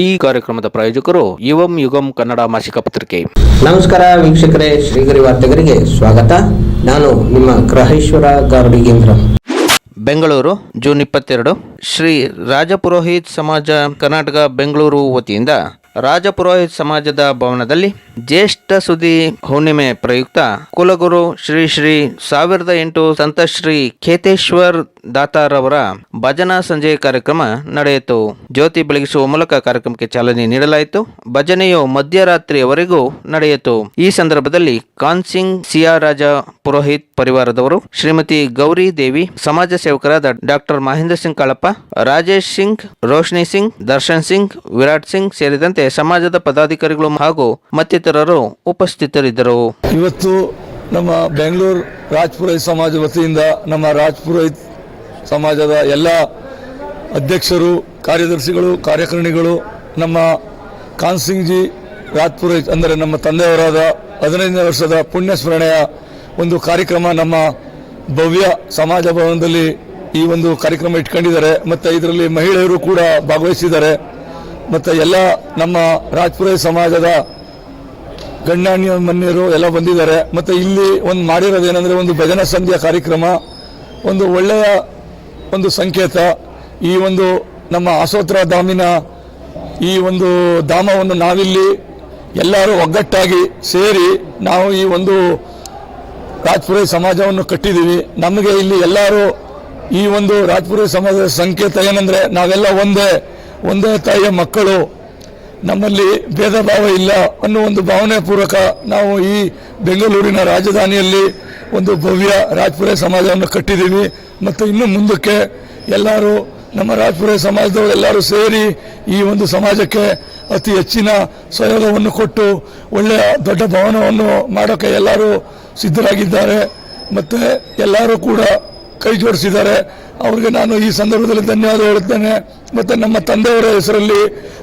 ಈ ಕಾರ್ಯಕ್ರಮದ ಪ್ರಾಯೋಜಕರು ಯುವಂ ಯುಗಂ ಕನ್ನಡ ಮಾಸಿಕ ಪತ್ರಿಕೆ. ನಮಸ್ಕಾರ ವೀಕ್ಷಕರೇ ಶ್ರೀಗರಿ ವಾರ್ತೆಗರಿಗೆ ಸ್ವಾಗತ. ನಾನು ನಿಮ್ಮ ಗ್ರಹೇಶ್ವರ ಗಾರುಡಿಗೇಂದ್ರ ಬೆಂಗಳೂರು ಜೂನ್ ಇಪ್ಪತ್ತೆರಡು. ಶ್ರೀ ರಾಜಪುರೋಹಿತ್ ಸಮಾಜ ಕರ್ನಾಟಕ ಬೆಂಗಳೂರು ವತಿಯಿಂದ ರಾಜಪುರೋಹಿತ್ ಸಮಾಜದ ಭವನದಲ್ಲಿ ಜ್ಯೇಷ್ಠ ಸುದಿ ಹುಣ್ಣಿಮೆ ಪ್ರಯುಕ್ತ ಕುಲಗುರು ಶ್ರೀ ಶ್ರೀ ಸಾವಿರದ ಎಂಟು ಸಂತ ಶ್ರೀ ಖೇತೇಶ್ವರ್ ದಾತಾರವರ ಭಜನಾ ಸಂಜೆ ಕಾರ್ಯಕ್ರಮ ನಡೆಯಿತು. ಜ್ಯೋತಿ ಬೆಳಗಿಸುವ ಮೂಲಕ ಕಾರ್ಯಕ್ರಮಕ್ಕೆ ಚಾಲನೆ ನೀಡಲಾಯಿತು. ಭಜನೆಯು ಮಧ್ಯರಾತ್ರಿಯವರೆಗೂ ನಡೆಯಿತು. ಈ ಸಂದರ್ಭದಲ್ಲಿ ಕಾನ್ಸಿಂಗ್ ಸಿಯಾರಾಜ ಪುರೋಹಿತ್ ಪರಿವಾರದವರು, ಶ್ರೀಮತಿ ಗೌರಿ ದೇವಿ, ಸಮಾಜ ಸೇವಕರಾದ ಡಾಕ್ಟರ್ ಮಹೇಂದ್ರ ಸಿಂಗ್ ಕಾಳಪ್ಪ, ರಾಜೇಶ್ ಸಿಂಗ್, ರೋಶ್ನಿ ಸಿಂಗ್, ದರ್ಶನ್ ಸಿಂಗ್, ವಿರಾಟ್ ಸಿಂಗ್ ಸೇರಿದಂತೆ ಸಮಾಜದ ಪದಾಧಿಕಾರಿಗಳು ಹಾಗೂ ಮತ್ತಿತರರು ಉಪಸ್ಥಿತರಿದ್ದರು. ಇವತ್ತು ನಮ್ಮ ಬೆಂಗಳೂರು ರಾಜ್ಪುರೋಹಿತ್ ಸಮಾಜ ವತಿಯಿಂದ ನಮ್ಮ ರಾಜ್ಪುರೋಹಿತ್ ಸಮಾಜದ ಎಲ್ಲ ಅಧ್ಯಕ್ಷರು, ಕಾರ್ಯದರ್ಶಿಗಳು, ಕಾರ್ಯಕರ್ಣಿಗಳು, ನಮ್ಮ ಕಾನ್ಸಿಂಗ್ಜಿ ರಾಜ್ಪುರೋಹಿತ್ ಅಂದರೆ ನಮ್ಮ ತಂದೆಯವರಾದ ಹದಿನೈದನೇ ವರ್ಷದ ಪುಣ್ಯ ಸ್ಮರಣೆಯ ಒಂದು ಕಾರ್ಯಕ್ರಮ ನಮ್ಮ ಭವ್ಯ ಸಮಾಜ ಭವನದಲ್ಲಿ ಈ ಒಂದು ಕಾರ್ಯಕ್ರಮ ಇಟ್ಕೊಂಡಿದ್ದಾರೆ. ಮತ್ತು ಇದರಲ್ಲಿ ಮಹಿಳೆಯರು ಕೂಡ ಭಾಗವಹಿಸಿದ್ದಾರೆ. ಮತ್ತು ಎಲ್ಲ ನಮ್ಮ ರಾಜ್ಪುರೋಹಿತ್ ಸಮಾಜದ ಗಣ್ಯಾನ್ಯ ಮನ್ಯರು ಎಲ್ಲ ಬಂದಿದ್ದಾರೆ. ಮತ್ತೆ ಇಲ್ಲಿ ಒಂದು ಮಾಡಿರೋದೇನೆಂದ್ರೆ ಒಂದು ಭಜನಾ ಸಂಧ್ಯಾ ಕಾರ್ಯಕ್ರಮ, ಒಂದು ಒಳ್ಳೆಯ ಒಂದು ಸಂಕೇತ. ಈ ಒಂದು ನಮ್ಮ ಆಸೋತ್ರ ಧಾಮಿನ ಈ ಒಂದು ಧಾಮವನ್ನು ನಾವಿಲ್ಲಿ ಎಲ್ಲರೂ ಒಗ್ಗಟ್ಟಾಗಿ ಸೇರಿ ನಾವು ಈ ಒಂದು ರಾಜ್ಪುರ ಸಮಾಜವನ್ನು ಕಟ್ಟಿದ್ದೀವಿ. ನಮಗೆ ಇಲ್ಲಿ ಎಲ್ಲರೂ ಈ ಒಂದು ರಾಜ್ಪುರ ಸಮಾಜದ ಸಂಕೇತ ಏನಂದ್ರೆ ನಾವೆಲ್ಲ ಒಂದೇ ಒಂದೇ ತಾಯಿಯ ಮಕ್ಕಳು. ನಮ್ಮಲ್ಲಿ ಭೇದ ಭಾವ ಇಲ್ಲ ಅನ್ನೋ ಒಂದು ಭಾವನೆ ಪೂರ್ವಕ ನಾವು ಈ ಬೆಂಗಳೂರಿನ ರಾಜಧಾನಿಯಲ್ಲಿ ಒಂದು ಭವ್ಯ ರಾಜ್ಪುರ ಸಮಾಜವನ್ನು ಕಟ್ಟಿದ್ದೀವಿ. ಮತ್ತು ಇನ್ನು ಮುಂದಕ್ಕೆ ಎಲ್ಲರೂ ನಮ್ಮ ರಾಜ್ಪುರ ಸಮಾಜದವರು ಎಲ್ಲರೂ ಸೇರಿ ಈ ಒಂದು ಸಮಾಜಕ್ಕೆ ಅತಿ ಹೆಚ್ಚಿನ ಸಹಯೋಗವನ್ನು ಕೊಟ್ಟು ಒಳ್ಳೆಯ ದೊಡ್ಡ ಭವನವನ್ನು ಮಾಡೋಕ್ಕೆ ಎಲ್ಲರೂ ಸಿದ್ಧರಾಗಿದ್ದಾರೆ. ಮತ್ತು ಎಲ್ಲರೂ ಕೂಡ ಕೈ ಜೋಡಿಸಿದ್ದಾರೆ. ಅವ್ರಿಗೆ ನಾನು ಈ ಸಂದರ್ಭದಲ್ಲಿ ಧನ್ಯವಾದ ಹೇಳುತ್ತೇನೆ. ಮತ್ತು ನಮ್ಮ ತಂದೆಯವರ ಹೆಸರಲ್ಲಿ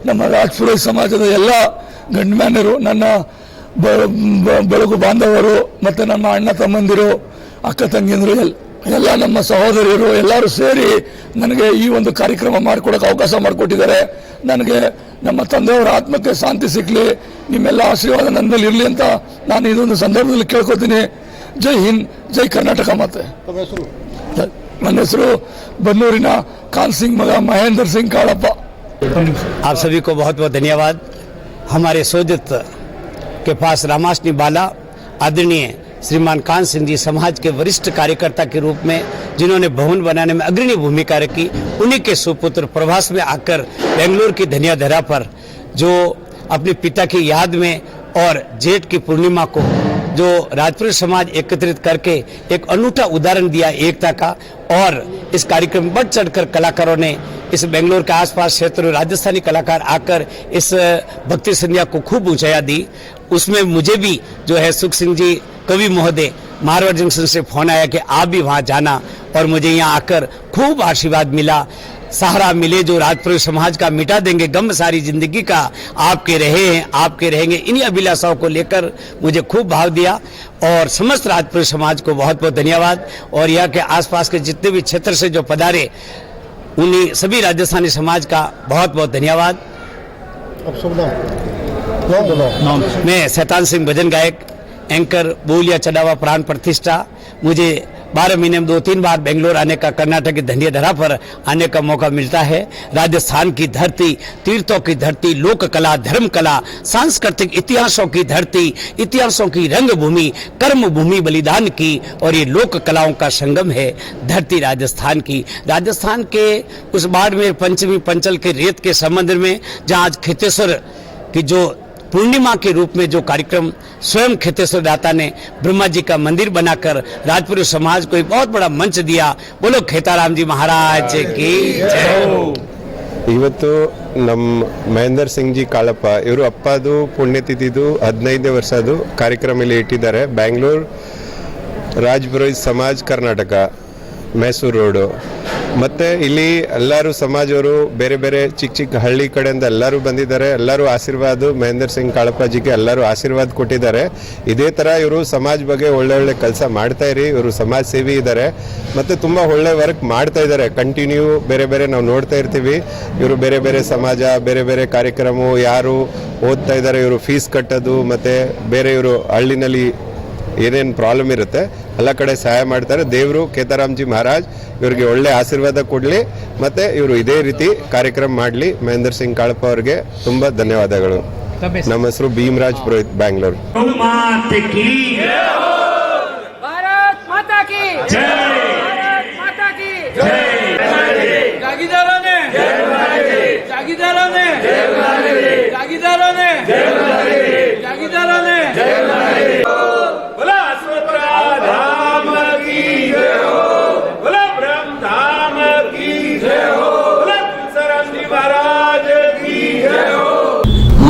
ನಮ್ಮ ರಾಜ್ಪುರ ಸಮಾಜದ ಎಲ್ಲ ಗಂಡ್ಮ್ಯಾನರು ನನ್ನ ಬೆಳಗು ಬಾಂಧವರು, ಮತ್ತು ನಮ್ಮ ಅಣ್ಣ ತಮ್ಮಂದಿರು, ಅಕ್ಕ ತಂಗಿಯಂದರು ಎಲ್, ಎಲ್ಲ ನಮ್ಮ ಸಹೋದರಿಯರು ಎಲ್ಲರೂ ಸೇರಿ ನನಗೆ ಈ ಒಂದು ಕಾರ್ಯಕ್ರಮ ಮಾಡಿಕೊಡೋಕೆ ಅವಕಾಶ ಮಾಡಿಕೊಟ್ಟಿದ್ದಾರೆ. ನನಗೆ ನಮ್ಮ ತಂದೆಯವರ ಆತ್ಮಕ್ಕೆ ಶಾಂತಿ ಸಿಕ್ಕಲಿ ನಿಮ್ಮೆಲ್ಲ ಆಶೀರ್ವಾದ ನನ್ನ ಇರಲಿ ಅಂತ ನಾನು ಇದೊಂದು ಸಂದರ್ಭದಲ್ಲಿ ಕೇಳ್ಕೊತೀನಿ ಜೈ ಹಿಂದ್, ಜೈ ಕರ್ನಾಟಕ ಮತ್ತೆ ನನ್ನ ಹೆಸರು ಬನ್ನೂರಿನ ಕಾನ್ ಸಿಂಗ್ ಮಗ ಮಹೇಂದರ್ ಸಿಂಗ್ ಕಾಳಪ್ಪ आप सभी को बहुत बहुत धन्यवाद हमारे सोजित के पास रामाष्टनी बाला आदरणीय श्रीमान कान सिंह जी समाज के वरिष्ठ कार्यकर्ता के रूप में जिन्होंने भवन बनाने में अग्रणी भूमिका रखी उन्हीं के सुपुत्र प्रभास में आकर बेंगलुरु की धनिया धरा पर जो अपने पिता की याद में और जेठ की पूर्णिमा को जो राजपुर समाज एकत्रित करके एक अनूठा उदाहरण दिया एकता का, और इस कार्यक्रम में बढ़ चढ़कर कलाकारों ने इस बेंगलोर के आसपास क्षेत्र राजस्थानी कलाकार आकर इस भक्ति संध्या को खूब ऊंचाइयाँ दी। उसमें मुझे भी जो है सुख सिंह जी, कवि महोदय, मारवाड़ जंक्शन से फ़ोन आया कि आप भी वहाँ जाना, और मुझे यहाँ आकर खूब आशीर्वाद मिला। सहारा मिले जो राजपुर समाज का मिटा देंगे गम सारी ज़िंदगी का आपके रहे हैं आपके रहेंगे। इन्हीं अभिलाषाओं को लेकर मुझे खूब भाव दिया और समस्त राजपुर समाज को बहुत बहुत धन्यवाद। और यहाँ के आसपास के जितने भी क्षेत्र से जो पधारे उन्हीं सभी राजस्थानी समाज का बहुत बहुत धन्यवाद। मैं शैतान सिंह भजन गायक एंकर बोलिया चढ़ावा प्राण प्रतिष्ठा मुझे बारह महीने में दो तीन बार बेंगलोर आने का कर्नाटक की धनिया धरा पर आने का मौका मिलता है। राजस्थान की धरती, तीर्थों की धरती लोक कला धर्म कला सांस्कृतिक इतिहासों की धरती, इतिहासों की रंग भूमि कर्म भूमि बलिदान की और ये लोक कलाओं का संगम है धरती राजस्थान की। राजस्थान के उस बाड़मेर पंचमी पंचल के रेत के संबंध में जहाँ आज खेतेश्वर की जो पूर्णिमा के रूप में जो कार्यक्रम स्वयं खेतेश्वर दाता ने ब्रह्मा जी का मंदिर बनाकर राजपुरी समाज को एक बहुत बड़ा मंच दिया बोलो खेताराम जी महाराज की जय ಇವತ್ತು ನಮ್ಮ ಮಹೇಂದರ್ ಸಿಂಗ್ ಜಿ ಕಾಳಪ್ಪ ಇವರು ಅಪ್ಪದು ಪುಣ್ಯತಿಥಿದು ಹದಿನೈದನೇ ವರ್ಷದ್ದು ಕಾರ್ಯಕ್ರಮ ಇಲ್ಲಿ ಇಟ್ಟಿದ್ದಾರೆ ಬ್ಯಾಂಗ್ಳೂರ್ ರಾಜ್ ಪುರೋಹಿತ್ ಸಮಾಜ್ ಕರ್ನಾಟಕ ಮೈಸೂರು ರೋಡು ಮತ್ತೆ ಇಲ್ಲಿ ಎಲ್ಲರೂ ಸಮಾಜವರು ಬೇರೆ ಬೇರೆ ಚಿಕ್ಕ ಚಿಕ್ಕ ಹಳ್ಳಿ ಕಡೆಯಿಂದ ಎಲ್ಲರೂ ಬಂದಿದ್ದಾರೆ. ಎಲ್ಲರೂ ಆಶೀರ್ವಾದ, ಮಹೇಂದ್ರ ಸಿಂಗ್ ಕಾಳಪ್ಪಾಜಿಗೆ ಎಲ್ಲರೂ ಆಶೀರ್ವಾದ ಕೊಟ್ಟಿದ್ದಾರೆ. ಇದೇ ತರ ಇವರು ಸಮಾಜ ಬಗ್ಗೆ ಒಳ್ಳೆ ಒಳ್ಳೆ ಕೆಲಸ ಮಾಡ್ತಾ ಇರಿ. ಇವರು ಸಮಾಜ ಸೇವಿ ಇದ್ದಾರೆ. ಮತ್ತೆ ತುಂಬಾ ಒಳ್ಳೆ ವರ್ಕ್ ಮಾಡ್ತಾ ಇದ್ದಾರೆ. ಕಂಟಿನ್ಯೂ ಬೇರೆ ಬೇರೆ ನಾವು ನೋಡ್ತಾ ಇರ್ತೀವಿ. ಇವರು ಬೇರೆ ಬೇರೆ ಸಮಾಜ, ಬೇರೆ ಬೇರೆ ಕಾರ್ಯಕ್ರಮ ಯಾರು ಓದ್ತಾ ಇದ್ದಾರೆ, ಇವರು ಫೀಸ್ ಕಟ್ಟೋದು, ಮತ್ತೆ ಬೇರೆ ಇವರು ಹಳ್ಳಿನಲ್ಲಿ ಏನೇನು ಪ್ರಾಬ್ಲಮ್ ಇರುತ್ತೆ ಎಲ್ಲ ಕಡೆ ಸಹಾಯ ಮಾಡ್ತಾರೆ. ದೇವರು ಕೇತಾರಾಮ್ಜಿ ಮಹಾರಾಜ್ ಇವರಿಗೆ ಒಳ್ಳೆ ಆಶೀರ್ವಾದ ಕೊಡಲಿ. ಮತ್ತೆ ಇವರು ಇದೇ ರೀತಿ ಕಾರ್ಯಕ್ರಮ ಮಾಡಲಿ. ಮಹೇಂದ್ರ ಸಿಂಗ್ ಕಾಳಪ್ಪ ಅವರಿಗೆ ತುಂಬ ಧನ್ಯವಾದಗಳು. ನಮ್ಮ ಹೆಸರು ಭೀಮರಾಜ್ ಪುರೋಹಿತ್ ಬ್ಯಾಂಗ್ಳೂರು.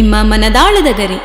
ನಿಮ್ಮ ಮನದಾಳದ ಗರಿ.